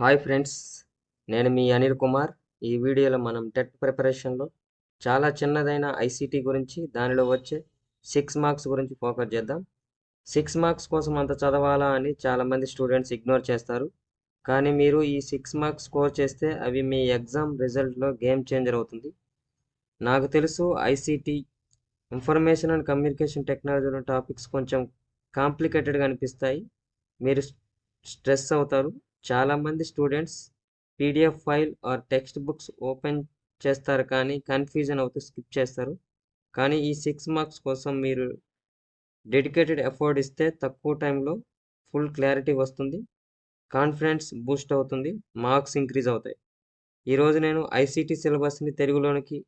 Hi friends నేను మీ అనిల్ కుమార్. ఈ వీడియోలో మనం టెట్ ప్రిపరేషన్లో చాలా చిన్నదైన ఐసీటీ గురించి దానిలో వచ్చే సిక్స్ మార్క్స్ గురించి ఫోకస్ చేద్దాం. సిక్స్ మార్క్స్ కోసం అంత చదవాలా అని చాలామంది స్టూడెంట్స్ ఇగ్నోర్ చేస్తారు. కానీ మీరు ఈ సిక్స్ మార్క్స్ స్కోర్ చేస్తే అవి మీ ఎగ్జామ్ రిజల్ట్లో గేమ్ చేంజర్ అవుతుంది. నాకు తెలుసు ఐసీటీ ఇన్ఫర్మేషన్ అండ్ కమ్యూనికేషన్ టెక్నాలజీలో టాపిక్స్ కొంచెం కాంప్లికేటెడ్గా అనిపిస్తాయి. మీరు స్ట్రెస్ అవుతారు. చాలామంది students PDF file or text books open చేస్తారు కానీ కన్ఫ్యూజన్ అవుతూ స్కిప్ చేస్తారు. కానీ ఈ సిక్స్ మార్క్స్ కోసం మీరు డెడికేటెడ్ ఎఫర్ట్ ఇస్తే తక్కువ టైంలో ఫుల్ క్లారిటీ వస్తుంది. కాన్ఫిడెన్స్ బూస్ట్ అవుతుంది. మార్క్స్ ఇంక్రీజ్ అవుతాయి. ఈరోజు నేను ఐసీటీ సిలబస్ని తెలుగులోనికి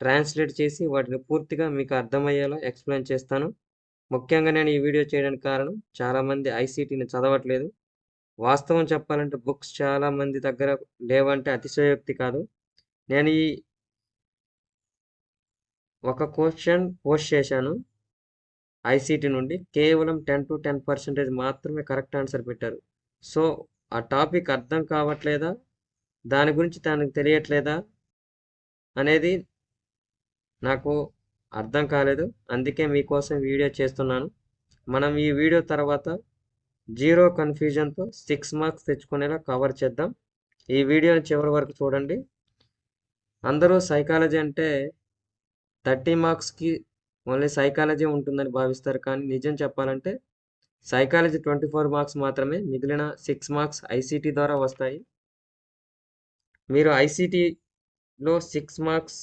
ట్రాన్స్లేట్ చేసి వాటిని పూర్తిగా మీకు అర్థమయ్యేలా ఎక్స్ప్లెయిన్ చేస్తాను. ముఖ్యంగా నేను ఈ వీడియో చేయడానికి కారణం చాలామంది ఐసీటీని చదవట్లేదు. వాస్తవం చెప్పాలంటే బుక్స్ చాలా మంది దగ్గర లేవంటే అతిశయోక్తి కాదు. నేను ఈ ఒక క్వశ్చన్ పోస్ట్ చేశాను. ఐసీటీ నుండి కేవలం టెన్ టు టెన్ పర్సెంటేజ్ మాత్రమే కరెక్ట్ ఆన్సర్ పెట్టారు. సో ఆ టాపిక్ అర్థం కావట్లేదా? దాని గురించి తనకు తెలియట్లేదా? అనేది నాకు అర్థం కాలేదు. అందుకే మీకోసం వీడియో చేస్తున్నాను. మనం ఈ వీడియో తర్వాత జీరో కన్ఫ్యూజన్తో సిక్స్ మార్క్స్ తెచ్చుకునేలా కవర్ చేద్దాం. ఈ వీడియోని చివరి వరకు చూడండి. అందరూ సైకాలజీ అంటే థర్టీ మార్క్స్కి ఓన్లీ సైకాలజీ ఉంటుందని భావిస్తారు. కానీ నిజం చెప్పాలంటే సైకాలజీ ట్వంటీ ఫోర్ మార్క్స్ మాత్రమే మిగిలిన సిక్స్ మార్క్స్ ఐసీటీ ద్వారా వస్తాయి. మీరు ఐసీటీలో సిక్స్ మార్క్స్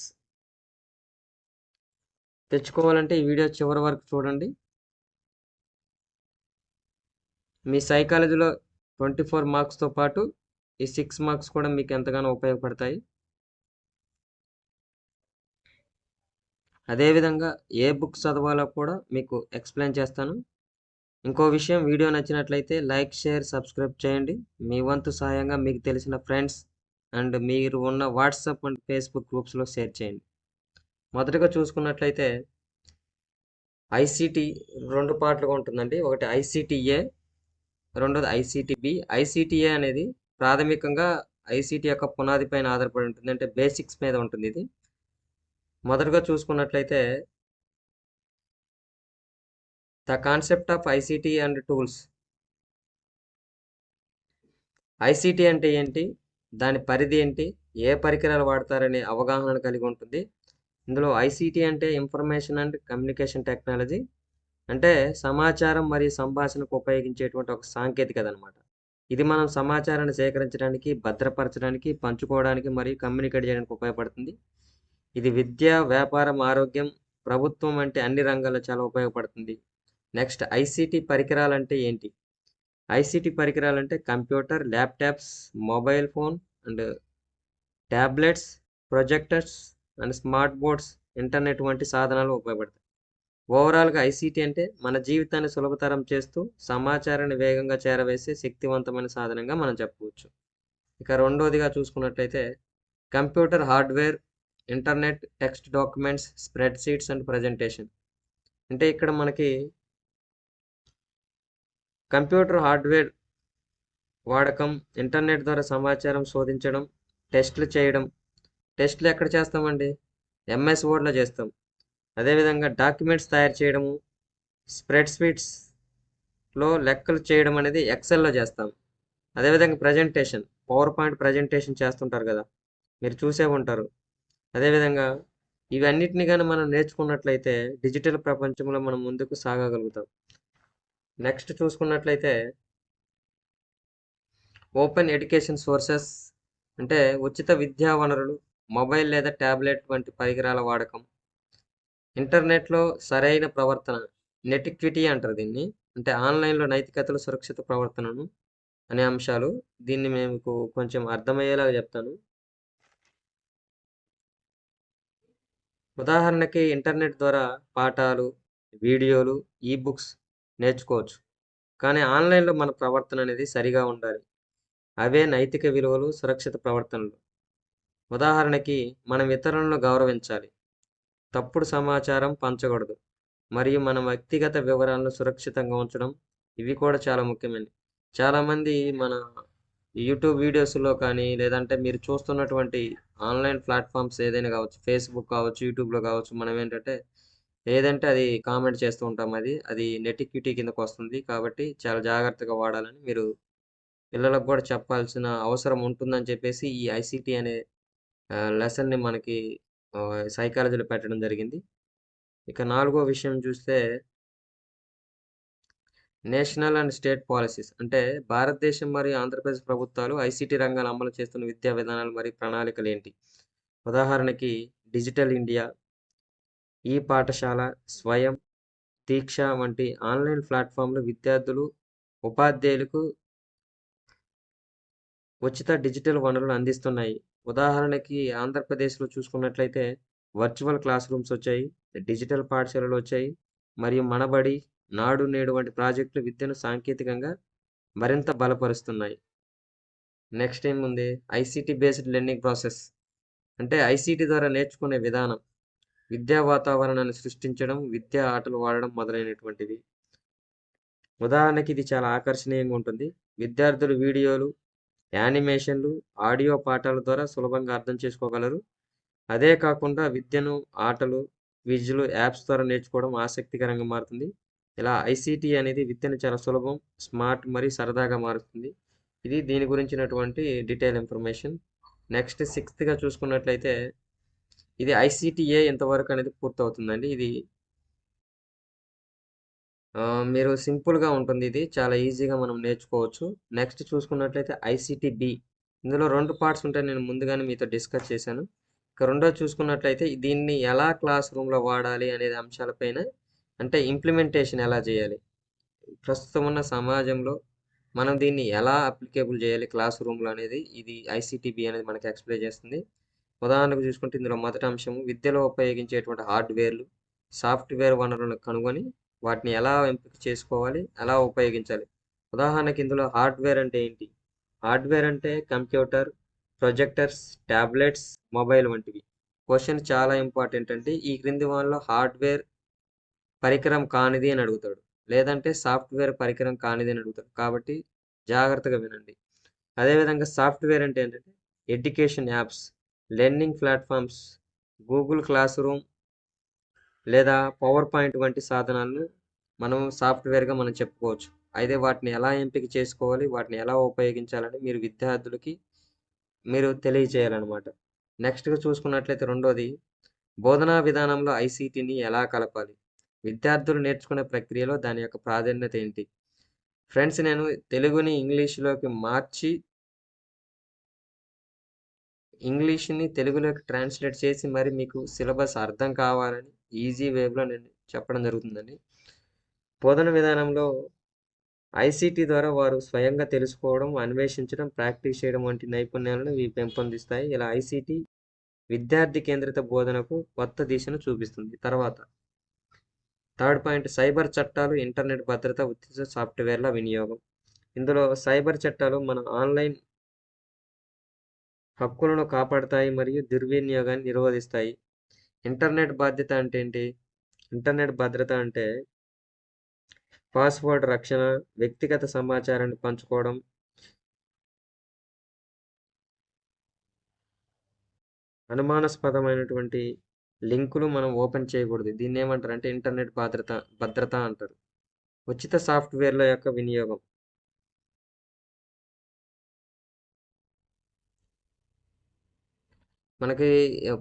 తెచ్చుకోవాలంటే ఈ వీడియో చివరి వరకు చూడండి. మీ సైకాలజీలో ట్వంటీ ఫోర్ మార్క్స్తో పాటు ఈ సిక్స్ మార్క్స్ కూడా మీకు ఎంతగానో ఉపయోగపడతాయి. అదేవిధంగా ఏ బుక్స్ చదవాలో కూడా మీకు ఎక్స్ప్లెయిన్ చేస్తాను. ఇంకో విషయం వీడియో నచ్చినట్లయితే లైక్ షేర్ సబ్స్క్రైబ్ చేయండి. మీ వంతు సహాయంగా మీకు తెలిసిన ఫ్రెండ్స్ అండ్ మీరు ఉన్న వాట్సాప్ అండ్ ఫేస్బుక్ గ్రూప్స్లో షేర్ చేయండి. మొదటగా చూసుకున్నట్లయితే ఐసీటీ రెండు పార్ట్లుగా ఉంటుందండి. ఒకటి ఐసీటీఏ రెండోది ఐసిటిబి ఐసీటీఏ అనేది ప్రాథమికంగా ఐసీటీ యొక్క పునాది పైన ఆధారపడి ఉంటుంది. అంటే బేసిక్స్ మీద ఉంటుంది ఇది. మొదటగా చూసుకున్నట్లయితే the concept of ICT and tools. ICT అంటే ఏంటి? దాని పరిధి ఏంటి? ఏ పరికరాలు వాడతారనే అవగాహన కలిగి ఉంటుంది. ఇందులో ఐసీటీ అంటే ఇన్ఫర్మేషన్ అండ్ కమ్యూనికేషన్ టెక్నాలజీ. అంటే సమాచారం మరియు సంభాషణకు ఉపయోగించేటువంటి ఒక సాంకేతికత అనమాట ఇది మనం సమాచారాన్ని సేకరించడానికి భద్రపరచడానికి పంచుకోవడానికి మరియు కమ్యూనికేట్ చేయడానికి ఉపయోగపడుతుంది. ఇది విద్య వ్యాపారం ఆరోగ్యం ప్రభుత్వం అంటే అన్ని రంగాల్లో చాలా ఉపయోగపడుతుంది. నెక్స్ట్ ఐసీటీ పరికరాలు అంటే ఏంటి? ఐసీటీ పరికరాలు అంటే computer laptops mobile phone and tablets projectors and smart boards internet వంటి సాధనాలు ఉపయోగపడతాయి. ఓవరాల్గా ఐసీటీ అంటే మన జీవితాన్ని సులభతరం చేస్తూ సమాచారాన్ని వేగంగా చేరవేసే శక్తివంతమైన సాధనంగా మనం చెప్పవచ్చు. ఇక రెండోదిగా చూసుకున్నట్లయితే computer hardware internet text documents spreadsheets and presentation. అంటే ఇక్కడ మనకి కంప్యూటర్ హార్డ్వేర్ వాడకం ఇంటర్నెట్ ద్వారా సమాచారం శోధించడం టెస్ట్లు చేయడం. టెస్ట్లు ఎక్కడ చేస్తామండి? ఎంఎస్ వర్డ్లో చేస్తాం. అదేవిధంగా డాక్యుమెంట్స్ తయారు చేయడము స్ప్రెడ్ స్వీట్స్లో లెక్కలు చేయడం అనేది ఎక్సెల్లో చేస్తాం. అదేవిధంగా ప్రజెంటేషన్ పవర్ పాయింట్ ప్రజెంటేషన్ చేస్తుంటారు కదా మీరు చూసే ఉంటారు. అదేవిధంగా ఇవన్నిటిని కానీ మనం నేర్చుకున్నట్లయితే డిజిటల్ ప్రపంచంలో మనం ముందుకు సాగగలుగుతాం. నెక్స్ట్ చూసుకున్నట్లయితే ఓపెన్ ఎడ్యుకేషన్ సోర్సెస్ అంటే ఉచిత విద్యా వనరులు మొబైల్ లేదా ట్యాబ్లెట్ వంటి పరికరాల వాడకం ఇంటర్నెట్లో సరైన ప్రవర్తన నెటిక్విటీ అంటారు దీన్ని. అంటే ఆన్లైన్లో నైతికతలు సురక్షిత ప్రవర్తనను అనే అంశాలు. దీన్ని మేము కొంచెం అర్థమయ్యేలాగా చెప్తాను. ఉదాహరణకి ఇంటర్నెట్ ద్వారా పాఠాలు వీడియోలు ఈ బుక్స్ నేర్చుకోవచ్చు. కానీ ఆన్లైన్లో మన ప్రవర్తన అనేది సరిగా ఉండాలి. అవే నైతిక విలువలు సురక్షిత ప్రవర్తనలు. ఉదాహరణకి మనం ఇతరులను గౌరవించాలి. తప్పుడు సమాచారం పంచకూడదు మరియు మన వ్యక్తిగత వివరాలను సురక్షితంగా ఉంచడం ఇవి కూడా చాలా ముఖ్యమైనవి చాలామంది మన యూట్యూబ్ వీడియోస్‌లో కానీ, లేదంటే మీరు చూస్తున్నటువంటి ఆన్‌లైన్ ప్లాట్ఫామ్స్ ఏదైనా కావచ్చు, ఫేస్‌బుక్ కావచ్చు, యూట్యూబ్‌లో కావచ్చు, మనం ఏంటంటే ఏదంటే అది కామెంట్ చేస్తూ ఉంటాం అది. అది నెటిక్విటీ కిందకొస్తుంది. కాబట్టి చాలా జాగ్రత్తగా వాడాలని మీరు పిల్లలకు కూడా చెప్పాల్సిన అవసరం ఉంటుందని చెప్పేసి ఈ ఐసీటీ అనే లెసన్‌ని మనకి సైకాలజీలో పెట్టడం జరిగింది. ఇక నాలుగో విషయం చూస్తే నేషనల్ అండ్ స్టేట్ పాలసీస్ అంటే భారతదేశం మరియు ఆంధ్రప్రదేశ్ ప్రభుత్వాలు ఐసీటీ రంగాన్ని అమలు చేస్తున్న విద్యా విధానాలు మరియు ప్రణాళికలేంటి? ఉదాహరణకి డిజిటల్ ఇండియా, ఈ పాఠశాల, స్వయం, దీక్ష వంటి ఆన్‌లైన్ ప్లాట్ఫామ్లు విద్యార్థులు, ఉపాధ్యాయులకు ఉచిత డిజిటల్ వనరులు అందిస్తున్నాయి. ఉదాహరణకి ఆంధ్రప్రదేశ్‌లో చూసుకున్నట్లయితే వర్చువల్ క్లాస్ రూమ్స్ వచ్చాయి. డిజిటల్ పాఠశాలలు వచ్చాయి. మరియు మనబడి, నాడు నేడు వంటి ప్రాజెక్టులు విద్యను సాంకేతికంగా మరింత బలపరుస్తున్నాయి. నెక్స్ట్ ఏముంది? ICT based learning process. అంటే ఐసీటీ ద్వారా నేర్చుకునే విధానం. విద్యా వాతావరణాన్ని సృష్టించడం, విద్యా ఆటలు వాడడం మొదలైనటువంటివి. ఉదాహరణకి ఇది చాలా ఆకర్షణీయంగా ఉంటుంది. విద్యార్థులు వీడియోలు, యానిమేషన్‌లు, ఆడియో పాఠాల ద్వారా సులభంగా అర్థం చేసుకోగలరు. అదే కాకుండా విద్యను ఆటలు, విజులు యాప్స్ ద్వారా నేర్చుకోవడం ఆసక్తికరంగా మారుతుంది. ఇలా ఐసీటీ అనేది విద్యను చాలా సులభం, స్మార్ట్ మరియు సరదాగా మారుతుంది ఇది దీని గురించినటువంటి డీటెయిల్ ఇన్ఫర్మేషన్. నెక్స్ట్ సిక్స్త్‌గా చూసుకున్నట్లయితే ఇది ఐసీటీఏ ఎంతవరకు అనేది పూర్తవుతుందండి. ఇది మీరు సింపుల్‌గా ఉంటుంది ఇది. చాలా ఈజీగా మనం నేర్చుకోవచ్చు. నెక్స్ట్ చూసుకున్నట్లయితే ఐసీటీ బి. ఇందులో రెండు పార్ట్స్ ఉంటాయి. నేను ముందుగానే మీతో డిస్కస్ చేశాను. ఇక రెండో చూసుకున్నట్లయితే దీన్ని ఎలా క్లాస్ రూమ్‌లో వాడాలి అనేది అంశాలపైన అంటే ఇంప్లిమెంటేషన్ ఎలా చేయాలి? ప్రస్తుతం ఉన్న సమాజంలో మనం దీన్ని ఎలా అప్లికేబుల్ చేయాలి క్లాస్ రూమ్‌లో అనేది ఇది ఐసీటీబీ అనేది మనకి ఎక్స్‌ప్లెయిన్ చేస్తుంది. ఉదాహరణకు చూసుకుంటే ఇందులో మొదటి అంశం విద్యలో ఉపయోగించేటువంటి హార్డ్‌వేర్‌లు, సాఫ్ట్‌వేర్ వనరులను కనుగొని వాటిని ఎలా ఎంపిక చేసుకోవాలి? ఎలా ఉపయోగించాలి? ఉదాహరణకి ఇందులో హార్డ్‌వేర్ అంటే ఏంటి? హార్డ్‌వేర్ అంటే కంప్యూటర్, ప్రొజెక్టర్స్, టాబ్లెట్స్, మొబైల్ వంటివి. క్వశ్చన్ చాలా ఇంపార్టెంట్ అంటే ఈ క్రింది వాళ్ళలో హార్డ్‌వేర్ పరికరం కానిది అని అడుగుతాడు. లేదంటే సాఫ్ట్‌వేర్ పరికరం కానిది అని అడుగుతాడు. కాబట్టి జాగ్రత్తగా వినండి. అదేవిధంగా సాఫ్ట్‌వేర్ అంటే ఏంటంటే education apps, learning platforms Google classroom లేదా పవర్ పాయింట్ వంటి సాధనాలను మనం సాఫ్ట్‌వేర్‌గా మనం చెప్పుకోవచ్చు. అయితే వాటిని ఎలా ఎంపిక చేసుకోవాలి? వాటిని ఎలా ఉపయోగించాలని మీరు విద్యార్థులకి మీరు తెలియజేయాలన్నమాట నెక్స్ట్‌గా చూసుకున్నట్లయితే రెండోది బోధనా విధానంలో ఐసీటీని ఎలా కలపాలి? విద్యార్థులు నేర్చుకునే ప్రక్రియలో దాని యొక్క ప్రాధాన్యత ఏంటి? ఫ్రెండ్స్ నేను తెలుగుని ఇంగ్లీష్‌లోకి మార్చి ఇంగ్లీష్‌ని తెలుగులోకి ట్రాన్స్‌లేట్ చేసి మరి మీకు సిలబస్ అర్థం కావాలని ఈజీ వేవ్లో నేను చెప్పడం జరుగుతుందండి. బోధన విధానంలో ఐసీటీ ద్వారా వారు స్వయంగా తెలుసుకోవడం, అన్వేషించడం, ప్రాక్టీస్ చేయడం వంటి నైపుణ్యాలను ఇవి పెంపొందిస్తాయి. ఇలా ఐసీటీ విద్యార్థి కేంద్రిత బోధనకు కొత్త దిశను చూపిస్తుంది. తర్వాత థర్డ్ పాయింట్ సైబర్ చట్టాలు, ఇంటర్నెట్ భద్రత, ఉచిత సాఫ్ట్‌వేర్ల వినియోగం. ఇందులో సైబర్ చట్టాలు మన ఆన్‌లైన్ హక్కులను కాపాడతాయి మరియు దుర్వినియోగాన్ని నిరోధిస్తాయి. ఇంటర్నెట్ బాధ్యత అంటే ఏంటి? ఇంటర్నెట్ భద్రత అంటే పాస్‌వర్డ్ రక్షణ, వ్యక్తిగత సమాచారాన్ని పంచుకోవడం అనుమానాస్పదమైనటువంటి లింకులు మనం ఓపెన్ చేయకూడదు. దీన్ని ఏమంటారు అంటే ఇంటర్నెట్ భద్రత భద్రత అంటారు. ఉచిత సాఫ్ట్‌వేర్ల యొక్క వినియోగం. మనకి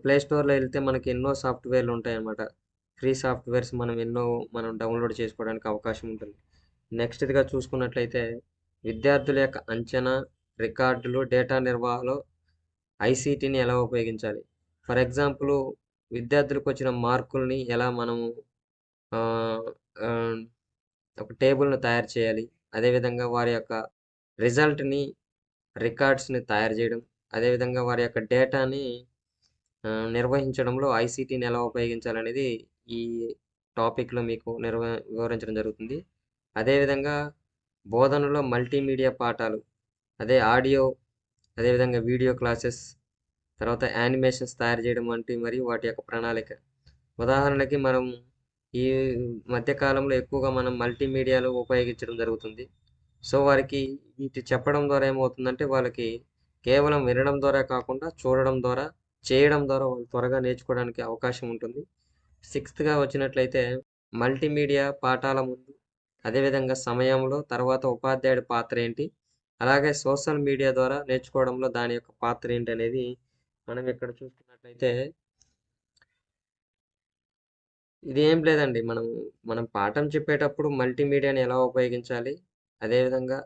ప్లే స్టోర్‌లో వెళ్తే మనకి ఎన్నో సాఫ్ట్‌వేర్‌లు ఉంటాయన్నమాట. ఫ్రీ సాఫ్ట్‌వేర్స్ మనం ఎన్నో మనం డౌన్‌లోడ్ చేసుకోవడానికి అవకాశం ఉంటుంది. నెక్స్ట్గా చూసుకున్నట్లయితే విద్యార్థుల యొక్క అంచనా, రికార్డులు, డేటా నిర్వహణలో ఐసీటీని ఎలా ఉపయోగించాలి? ఫర్ ఎగ్జాంపుల్ విద్యార్థులకు వచ్చిన మార్కుల్ని ఎలా మనము ఒక టేబుల్ను తయారు చేయాలి. అదేవిధంగా వారి యొక్క రిజల్ట్‌ని, రికార్డ్స్‌ని తయారు చేయడం. అదేవిధంగా వారి యొక్క డేటాని నిర్వహించడంలో ఐసీటీని ఎలా ఉపయోగించాలనేది ఈ టాపిక్‌లో మీకు నిర్వ వివరించడం జరుగుతుంది. అదేవిధంగా బోధనలో మల్టీమీడియా పాఠాలు, అదే ఆడియో, అదేవిధంగా వీడియో క్లాసెస్, తర్వాత యానిమేషన్స్ తయారు చేయడం వంటి మరియు వాటి యొక్క ప్రణాళిక. ఉదాహరణకి మనం ఈ మధ్య కాలంలో ఎక్కువగా మనం మల్టీమీడియాలో ఉపయోగించడం జరుగుతుంది. సో వారికి వీటి చెప్పడం ద్వారా ఏమవుతుందంటే వాళ్ళకి కేవలం వినడం ద్వారా కాకుండా చూడడం ద్వారా చేయడం ద్వారా వాళ్ళు త్వరగా నేర్చుకోవడానికి అవకాశం ఉంటుంది. సిక్స్త్గా వచ్చినట్లయితే మల్టీమీడియా పాఠాల ముందు అదేవిధంగా సమయంలో తర్వాత ఉపాధ్యాయుడి పాత్ర ఏంటి? అలాగే సోషల్ మీడియా ద్వారా నేర్చుకోవడంలో దాని యొక్క పాత్ర ఏంటి అనేది మనం ఇక్కడ చూసుకున్నట్లయితే ఇది ఏం లేదండి. మనం మనం పాఠం చెప్పేటప్పుడు మల్టీమీడియాని ఎలా ఉపయోగించాలి? అదేవిధంగా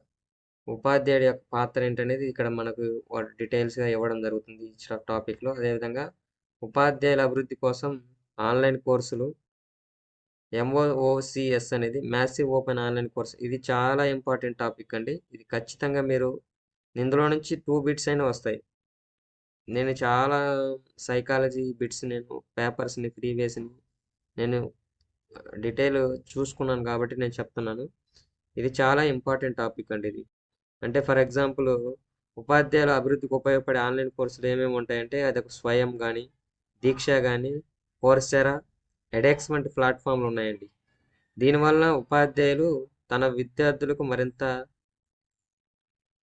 ఉపాధ్యాయుడి యొక్క పాత్ర ఏంటనేది ఇక్కడ మనకు వాటి డీటెయిల్స్గా ఇవ్వడం జరుగుతుంది ఈ టాపిక్లో. అదేవిధంగా ఉపాధ్యాయుల అభివృద్ధి కోసం ఆన్లైన్ కోర్సులు ఎంఓఓసిఎస్ అనేది మ్యాసివ్ ఓపెన్ ఆన్లైన్ కోర్స్. ఇది చాలా ఇంపార్టెంట్ టాపిక్ అండి. ఇది ఖచ్చితంగా మీరు ఇందులో నుంచి టూ బిట్స్ అయినా వస్తాయి. నేను చాలా సైకాలజీ బిట్స్ నేను పేపర్స్ని ప్రీవియస్ని నేను డీటెయిల్ చూసుకున్నాను కాబట్టి నేను చెప్తున్నాను. ఇది చాలా ఇంపార్టెంట్ టాపిక్ అండి ఇది. అంటే ఫర్ ఎగ్జాంపుల్ ఉపాధ్యాయుల అభివృద్ధికి ఉపయోగపడే ఆన్లైన్ కోర్సులు ఏమేమి ఉంటాయంటే అది ఒక స్వయం కానీ దీక్ష కానీ కోర్సెరా ఎడెక్స్ వంటి ప్లాట్ఫామ్లు ఉన్నాయండి. దీనివల్ల ఉపాధ్యాయులు తన విద్యార్థులకు మరింత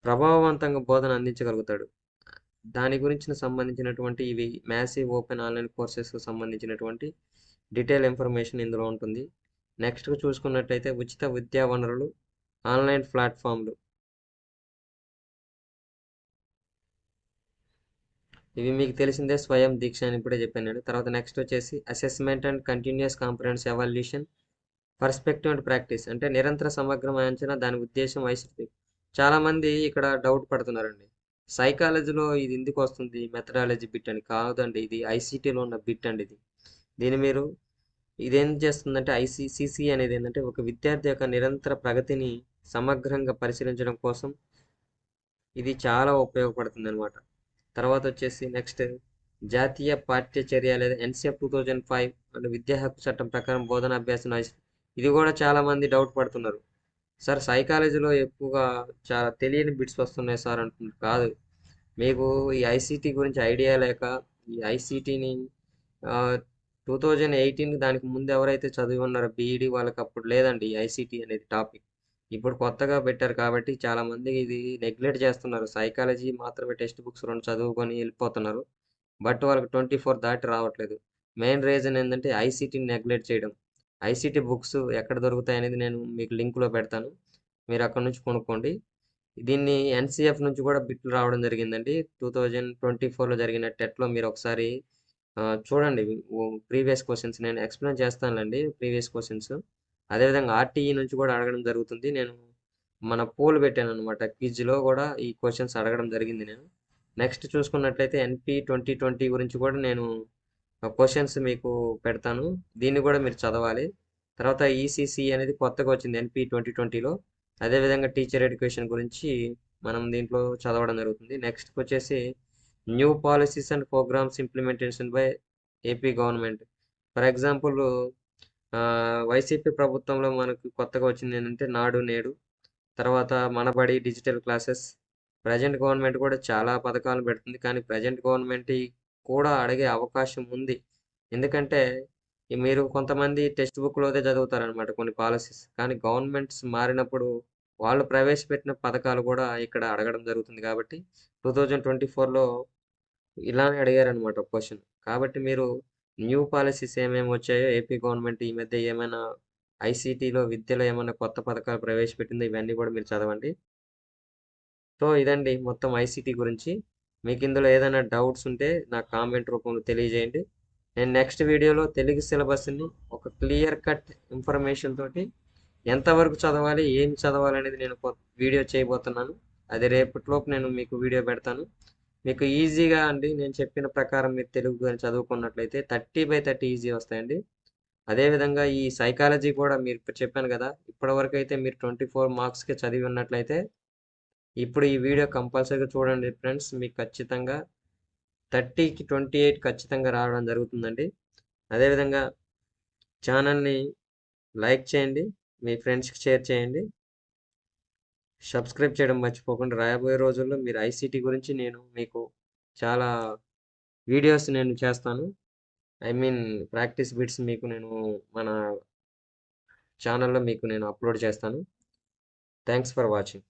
ప్రభావవంతంగా బోధన అందించగలుగుతాడు. దాని గురించి సంబంధించినటువంటి ఇవి మ్యాసివ్ ఓపెన్ ఆన్లైన్ కోర్సెస్కి సంబంధించినటువంటి డీటెయిల్ ఇన్ఫర్మేషన్ ఇందులో ఉంటుంది. నెక్స్ట్ చూసుకున్నట్లయితే ఉచిత విద్యా వనరులు ఆన్లైన్ ప్లాట్ఫామ్లు. ఇవి మీకు తెలిసిందే స్వయం దీక్ష అని ఇప్పుడే చెప్పాను. నేను తర్వాత నెక్స్ట్ వచ్చేసి assessment and continuous comprehensive evaluation perspective and practice అంటే నిరంతర సమగ్రమైన అంచనా దాని ఉద్దేశం వైసీపీ చాలామంది ఇక్కడ డౌట్ పడుతున్నారండి. సైకాలజీలో ఇది ఎందుకు వస్తుంది? మెథడాలజీ బిట్ అని కాదండి ఇది ఐసీటీలో ఉన్న బిట్ అండి ఇది. దీని మీరు ఇదేం చేస్తుందంటే ఐసీసీసీ అనేది ఏంటంటే ఒక విద్యార్థి యొక్క నిరంతర ప్రగతిని సమగ్రంగా పరిశీలించడం కోసం ఇది చాలా ఉపయోగపడుతుంది అనమాట తర్వాత వచ్చేసి నెక్స్ట్ జాతీయ పాఠ్యచర్య లేదా ఎన్సీఎఫ్ టూ థౌజండ్ ఫైవ్ అంటే విద్యా హక్కు చట్టం ప్రకారం బోధన అభ్యాసం ఇది కూడా చాలా మంది డౌట్ పడుతున్నారు. సార్ సైకాలజీలో ఎక్కువగా చాలా తెలియని బిట్స్ వస్తున్నాయి సార్ అంటున్నారు. కాదు. మీకు ఈ ఐసీటీ గురించి ఐడియా లేక ఈ ఐసీటీని టూ థౌజండ్ ఎయిటీన్ దానికి ముందు ఎవరైతే చదివి ఉన్నారో బీఈడి వాళ్ళకి అప్పుడు లేదండి ఐసీటీ అనేది టాపిక్. ఇప్పుడు కొత్తగా పెట్టారు కాబట్టి చాలా మంది ఇది నెగ్లెక్ట్ చేస్తున్నారు. సైకాలజీ మాత్రమే టెక్స్ట్ బుక్స్ రెండు చదువుకొని వెళ్ళిపోతున్నారు. బట్ వాళ్ళకి ట్వంటీ ఫోర్ దాటి రావట్లేదు. మెయిన్ రీజన్ ఏంటంటే ఐసీటీని నెగ్లెక్ట్ చేయడం. ఐసీటీ బుక్స్ ఎక్కడ దొరుకుతాయి అనేది నేను మీకు లింక్లో పెడతాను. మీరు అక్కడ నుంచి కొనుక్కోండి. దీన్ని ఎన్సీఎఫ్ నుంచి కూడా బిట్లు రావడం జరిగిందండి. టూ థౌజండ్ ట్వంటీ ఫోర్లో జరిగిన టెట్లో మీరు ఒకసారి చూడండి. ప్రీవియస్ క్వశ్చన్స్ నేను ఎక్స్ప్లెయిన్ చేస్తానులేండి ప్రీవియస్ క్వశ్చన్స్. అదేవిధంగా ఆర్టీఈ నుంచి కూడా అడగడం జరుగుతుంది. నేను మన పోల్ పెట్టాను అనమాట క్విజ్లో కూడా ఈ క్వశ్చన్స్ అడగడం జరిగింది నేను. నెక్స్ట్ చూసుకున్నట్లయితే ఎన్పి ట్వంటీ ట్వంటీ గురించి కూడా నేను క్వశ్చన్స్ మీకు పెడతాను. దీన్ని కూడా మీరు చదవాలి. తర్వాత ఈసీసీ అనేది కొత్తగా వచ్చింది ఎన్పి ట్వంటీ ట్వంటీలో అదేవిధంగా టీచర్ ఎడ్యుకేషన్ గురించి మనం దీంట్లో చదవడం జరుగుతుంది. నెక్స్ట్ వచ్చేసి new policies and programmes implementation by AP government for example YCP ప్రభుత్వంలో మనకు కొత్తగా వచ్చింది ఏంటంటే నాడు నేడు తర్వాత Manabadi digital classes. Present government కూడా చాలా పథకాలు పెడుతుంది. కానీ ప్రజెంట్ గవర్నమెంట్ కూడా అడిగే అవకాశం ఉంది. ఎందుకంటే మీరు కొంతమంది టెక్స్ట్ బుక్లోదే చదువుతారనమాట కొన్ని పాలసీస్. కానీ గవర్నమెంట్స్ మారినప్పుడు వాళ్ళు ప్రవేశపెట్టిన పథకాలు కూడా ఇక్కడ అడగడం జరుగుతుంది కాబట్టి టూ థౌజండ్ ట్వంటీ ఫోర్లో ఇలానే అడిగారనమాట క్వశ్చన్. కాబట్టి మీరు న్యూ పాలసీస్ ఏమేమి వచ్చాయో ఏపీ గవర్నమెంట్ ఈ మధ్య ఏమైనా ఐసీటీలో విద్యలో ఏమైనా కొత్త పథకాలు ప్రవేశపెట్టిందో ఇవన్నీ కూడా మీరు చదవండి. సో ఇదండి మొత్తం ఐసీటీ గురించి. మీకు ఇందులో ఏదైనా డౌట్స్ ఉంటే నా కామెంట్ రూపంలో తెలియజేయండి. నేను నెక్స్ట్ వీడియోలో తెలుగు సిలబస్ని ఒక క్లియర్ కట్ ఇన్ఫర్మేషన్ తోటి ఎంతవరకు చదవాలి ఏం చదవాలి అనేది నేను వీడియో చేయబోతున్నాను. అది రేపటిలోపు నేను మీకు వీడియో పెడతాను. మీకు ఈజీగా అండి నేను చెప్పిన ప్రకారం మీరు తెలుగు కానీ చదువుకున్నట్లయితే థర్టీ బై థర్టీ ఈజీ వస్తాయండి. అదేవిధంగా ఈ సైకాలజీ కూడా మీరు ఇప్పుడు చెప్పాను కదా ఇప్పటివరకు అయితే మీరు ట్వంటీ ఫోర్ మార్క్స్కి చదివి ఉన్నట్లయితే ఇప్పుడు ఈ వీడియో కంపల్సరీగా చూడండి ఫ్రెండ్స్ మీకు ఖచ్చితంగా థర్టీకి ట్వంటీ ఎయిట్ ఖచ్చితంగా రావడం జరుగుతుందండి. అదేవిధంగా ఛానల్ని లైక్ చేయండి మీ ఫ్రెండ్స్కి షేర్ చేయండి. సబ్స్క్రైబ్ చేయడం మర్చిపోకుండా రాబోయే రోజుల్లో మీరు ఐసీటీ గురించి నేను మీకు చాలా వీడియోస్ నేను చేస్తాను. ఐ మీన్ ప్రాక్టీస్ బిట్స్ మీకు నేను మన ఛానల్లో మీకు నేను అప్లోడ్ చేస్తాను. Thanks for watching.